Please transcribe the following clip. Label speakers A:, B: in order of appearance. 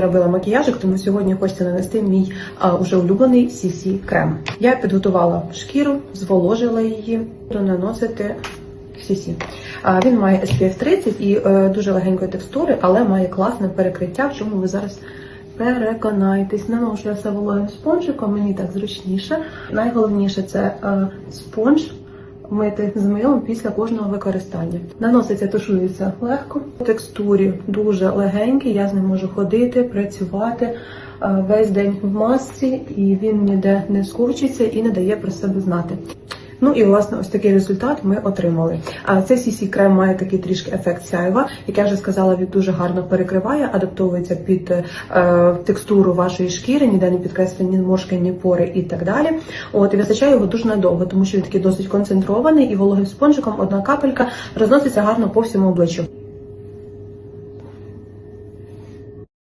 A: Робила макіяжик, тому сьогодні хочеться нанести мій а, уже улюблений CC крем. Я підготувала шкіру, зволожила її, буду наносити CC. А, він має SPF 30 і е, дуже легенької текстури, але має класне перекриття, в чому ви зараз переконаєтесь. Наношу я все вологим спонжиком, мені так зручніше. Найголовніше це е, спонж мити з милом після кожного використання. Наноситься, тушується легко. Текстурі дуже легенький, я з ним можу ходити, працювати е, весь день в масці, і він ніде не скурчиться і не дає про себе знати. Ну і власне ось такий результат ми отримали. А це CC крем має такий трішки ефект сяйва, як я вже сказала, він дуже гарно перекриває, адаптовується під е, текстуру вашої шкіри, ніде не підкреслені ні мошки, ні пори і так далі. От і вистачає його дуже надовго, тому що він такий досить концентрований і вологим спонжиком одна капелька розноситься гарно по всьому обличчю.